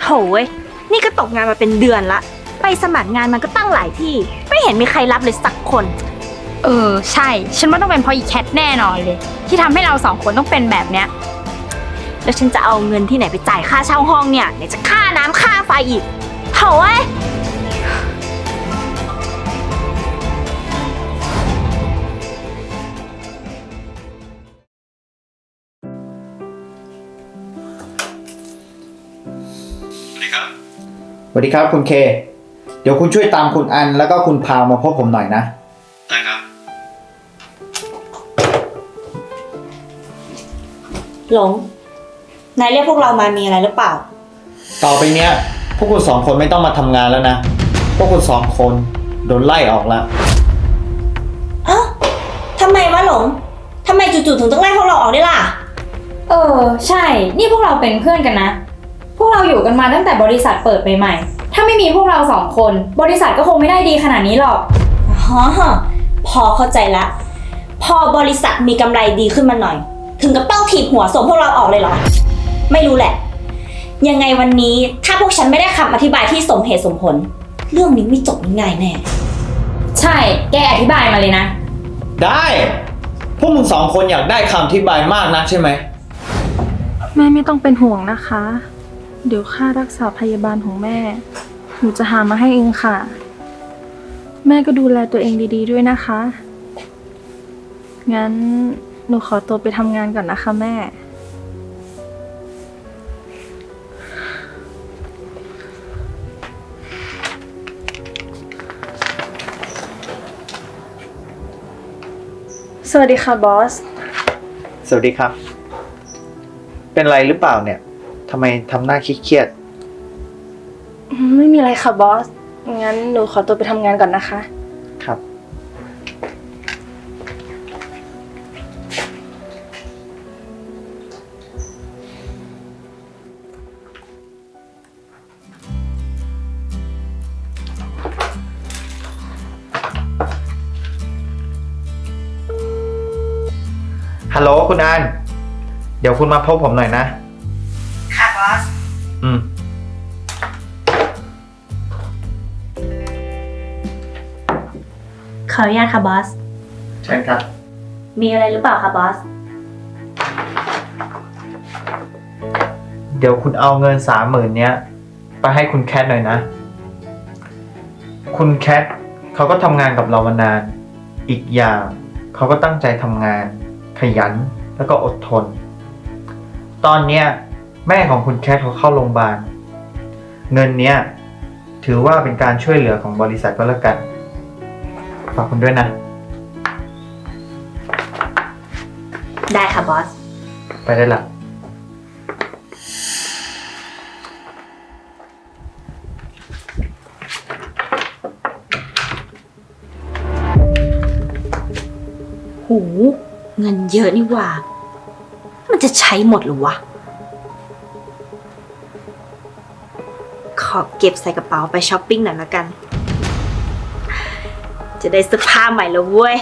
โถเว้ยนี่ก็ตกงานมาเป็นเดือนละ ไปสมัครงานมันก็ตั้งหลายที่ ไม่เห็นมีใครรับเลยสักคน เออ ใช่ ฉันว่าต้องเป็นเพราะอีแคทแน่นอนเลย ที่ทำให้เราสองคนต้องเป็นแบบเนี้ย แล้วฉันจะเอาเงินที่ไหนไปจ่ายค่าเช่าห้องเนี่ยไหนจะค่าน้ำค่าไฟอีกโถเว้ย ครับคุณเค เดี๋ยวคุณช่วยตามคุณอันแล้วก็คุณพาวมาพบผมหน่อยนะ ได้ครับ หลง นายเรียกพวกเรามามีอะไรหรือเปล่า ต่อไปเนี้ย พวกคุณสองคนไม่ต้องมาทำงานแล้วนะ พวกคุณสองคนโดนไล่ออกแล้วเอ้าทำไมวะหลงทำไมจู่ๆถึงต้องไล่พวกเราออกได้ล่ะ เออ ใช่ นี่พวกเราเป็นเพื่อนกันนะ พวกเราอยู่กันมาตั้งแต่บริษัทเปิดใหม่ๆ ถ้าไม่มีพวกเราสองคน บริษัทก็คงไม่ได้ดีขนาดนี้หรอก อ๋อพอเข้าใจละ พอบริษัทมีกำไรดีขึ้นมาหน่อย ถึงกับต้องถีบหัวส่งพวกเราออกเลยเหรอ ไม่รู้แหละ ยังไงวันนี้ถ้าพวกฉันไม่ได้คำอธิบายที่สมเหตุสมผล เรื่องนี้ไม่จบง่ายๆแน่ ใช่ แกอธิบายมาเลยนะ ได้ พวกมึงสองคนอยากได้คำอธิบายมากนักใช่ไหม แม่ไม่ต้องเป็นห่วงนะคะ เดี๋ยวค่ารักษาพยาบาลของแม่ หนูจะหามาให้เองค่ะ แม่ก็ดูแลตัวเองดี ๆ ด้วยนะคะ งั้นหนูขอตัวไปทำงานก่อนนะคะแม่ สวัสดีค่ะบอส สวัสดีครับ เป็นไรหรือเปล่าเนี่ย ทำไมทำหน้าเครียดไม่มีอะไรค่ะบอส งั้นหนูขอตัวไปทำงานก่อนนะคะ ๆครับ ฮัลโหลคุณอัน เดี๋ยวคุณมาพบผมหน่อยนะค่ะ ออนุญาตค่ะบอส เชิญครับ มีอะไรหรือเปล่าคะบอส เดี๋ยวคุณเอาเงินสามหมื่นเนี้ย ไปให้คุณแคทหน่อยนะ คุณแคทเขาก็ทำงานกับเรามานาน อีกอย่างเขาก็ตั้งใจทำงาน ขยันแล้วก็อดทน ตอนเนี้ยแม่ของคุณแคทเขาเข้าโรงพยาบาล เงินเนี้ยถือว่าเป็นการช่วยเหลือของบริษัทก็แล้วกัน ฝากคุณด้วยนะ ได้ค่ะบอส ไปได้ละหูเงินเยอะนี่หว่า มันจะใช้หมดหรือวะ ขอเก็บใส่กระเป๋าไปช้อปปิ้งหน่อยละกัน จะได้เสื้อผ้าใหม่แล้วเว้ย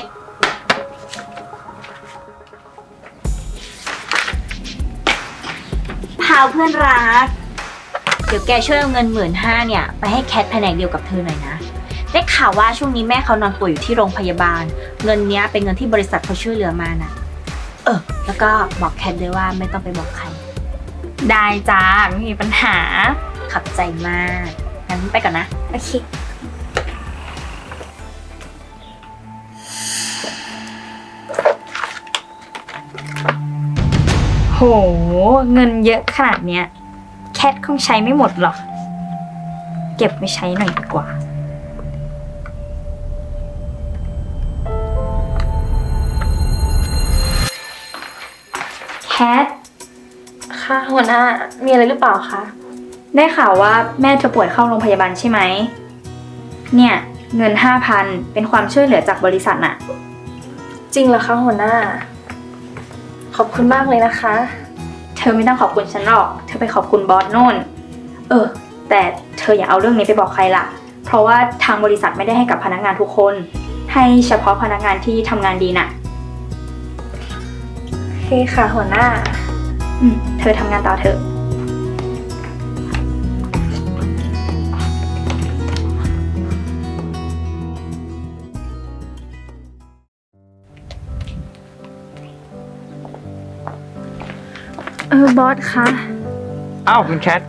พาวเพื่อนรัก เดี๋ยวแกช่วยเอาเงินหมื่นห้าเนี่ย ไปให้แคทแผนกเดียวกับเธอหน่อยนะ ได้ข่าวว่าช่วงนี้แม่เขานอนป่วยอยู่ที่โรงพยาบาล เงินเนี้ยเป็นเงินที่บริษัทเขาช่วยเหลือมานะเออ แล้วก็บอกแคทด้วยว่าไม่ต้องไปบอกใคร ได้จ้าไม่มีปัญหาขอบใจมาก งั้นไปก่อนนะ โอเค โห เงินเยอะขนาดเนี้ย แคทคงใช้ไม่หมดหรอก เก็บไว้ใช้หน่อยดีกว่า แคท ค่ะหัวหน้า มีอะไรหรือเปล่าคะ ได้ข่าวว่าแม่เธอป่วยเข้าโรงพยาบาลใช่ไหม เนี่ย เงินห้าพันเป็นความช่วยเหลือจากบริษัทน่ะ จริงเหรอคะหัวหน้า ขอบคุณมากเลยนะคะ เธอไม่ต้องขอบคุณฉันหรอก เธอไปขอบคุณบอสโน่น เออ แต่เธออย่าเอาเรื่องนี้ไปบอกใครล่ะ เพราะว่าทางบริษัทไม่ได้ให้กับพนักงานทุกคน ให้เฉพาะพนักงานที่ทำงานดีน่ะ โอเคค่ะหัวหน้า อืม เธอทำงานต่อเถอะ บอสคะ อ้าวคุณแคท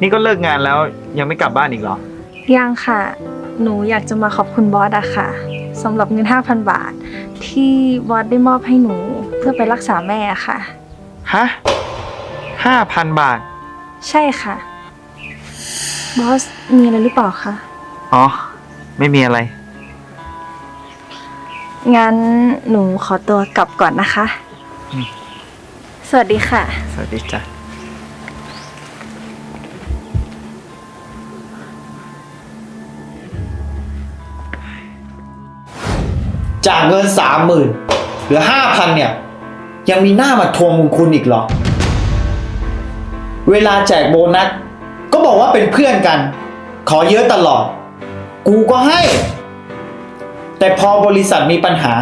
นี่ก็เลิกงานแล้วยังไม่กลับบ้านอีกเหรอ ยังค่ะ หนูอยากจะมาขอบคุณบอสอะค่ะสำหรับเงิน 5,000 บาท ที่บอสได้มอบให้หนูเพื่อไปรักษาแม่อะค่ะ ฮะห้าพันบาท ใช่ค่ะ บอสมีอะไรหรือเปล่าคะ อ๋อ ไม่มีอะไร งั้นหนูขอตัวกลับก่อนนะคะ อืม สวัสดีค่ะ สวัสดีจ้ะ จากเงินสามหมื่นเหลือห้าพันเนี่ย ยังมีหน้ามาทวงบุญคุณอีกเหรอ เวลาแจกโบนัส ก็บอกว่าเป็นเพื่อนกัน ขอเยอะตลอด กูก็ให้ แต่พอบริษัทมีปัญหา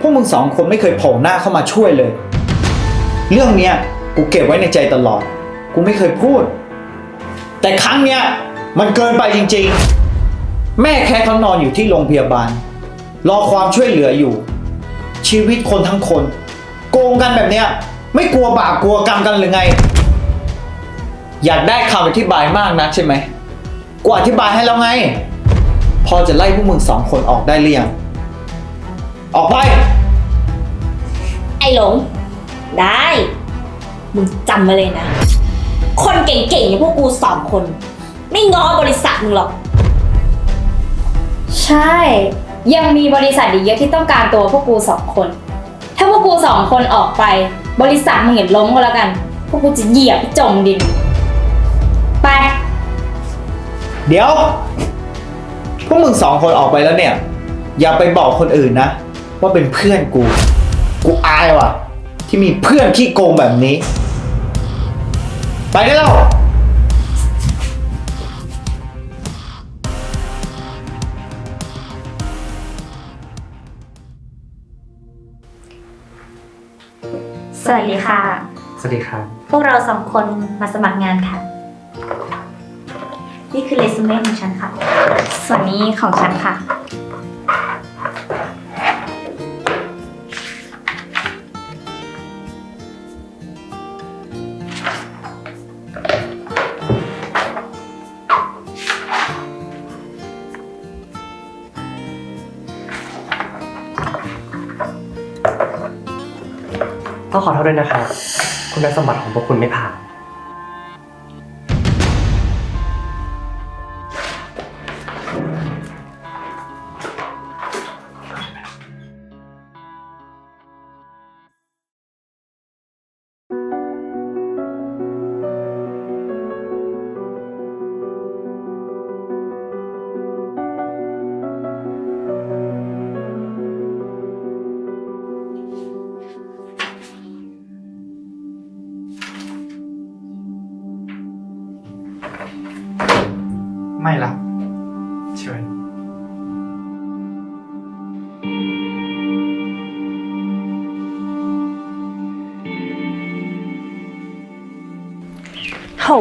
พวกมึงสองคนไม่เคยโผล่หน้าเข้ามาช่วยเลย เรื่องเนี้ยกูเก็บไว้ในใจตลอด กูไม่เคยพูด แต่ครั้งเนี้ยมันเกินไปจริงๆ แม่แค่เขานอนอยู่ที่โรงพยาบาล รอความช่วยเหลืออยู่ ชีวิตคนทั้งคน โกงกันแบบเนี้ย ไม่กลัวบาปกลัวกรรมกันหรือไง อยากได้คำอธิบายมากนักใช่ไหมกูอธิบายให้แล้วไง พอจะไล่พวกมึงสองคนออกได้หรือยังออกไป ไอ้หลง ได้ มึงจำมาเลยนะ คนเก่งๆอย่างพวกกูสองคน ไม่ง้อบริษัทมึงหรอก ใช่ ยังมีบริษัทอีกเยอะที่ต้องการตัวพวกกูสองคน ถ้าพวกกูสองคนออกไป บริษัทมึงเห็นล้มก็แล้วกัน พวกกูจะเหยียบให้จมดิน ไป เดี๋ยว พวกมึงสองคนออกไปแล้วเนี่ย อย่าไปบอกคนอื่นนะ ว่าเป็นเพื่อนกู กูอายว่ะ ที่มีเพื่อนขี้โกงแบบนี้ ไปได้แล้ว สวัสดีค่ะ สวัสดีครับ พวกเราสองคนมาสมัครงานค่ะ นี่คือเรซูเม่ของฉันค่ะ ส่วนนี้ของฉันค่ะ ขอโทษด้วยนะครับคุณสมบัติของพวกคุณไม่ผ่าน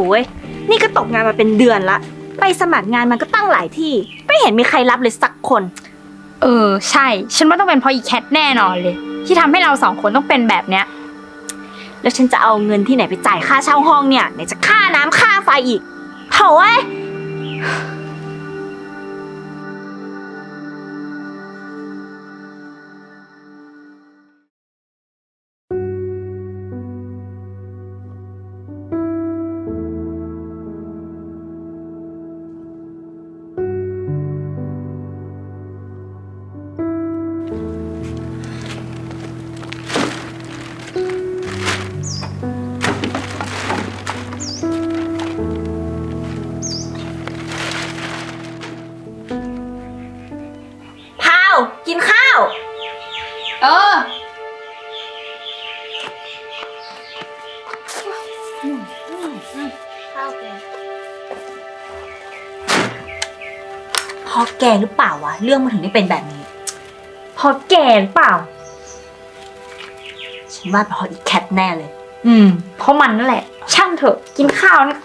เว้ย นี่ก็ตกงานมาเป็นเดือนละ ไปสมัครงานมันก็ตั้งหลายที่ ไม่เห็นมีใครรับเลยสักคน เออ ใช่ ฉันว่าต้องเป็นเพราะอีแคทแน่นอนเลย ที่ทำให้เราสองคนต้องเป็นแบบเนี้ย แล้วฉันจะเอาเงินที่ไหนไปจ่ายค่าเช่าห้องเนี่ยไหนจะค่าน้ำค่าไฟอีกโถเว้ย เออ ข้าวแกพอแกหรือเปล่าวะ เรื่องมันถึงได้เป็นแบบนี้ พอแก่หรือเปล่า ฉันว่าเพราะอีแคทแน่เลย อืม เพราะมันนั่นแหละ ช่างเถอะ กินข้าวนะ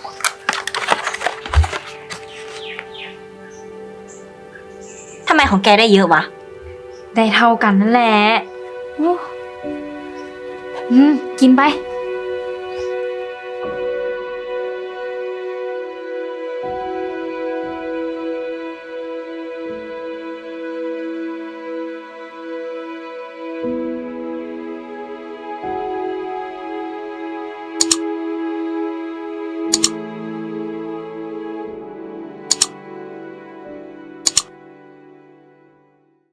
ทำไมของแกได้เยอะวะ ได้เท่ากันนั่นแหละอู้ อืม กินไป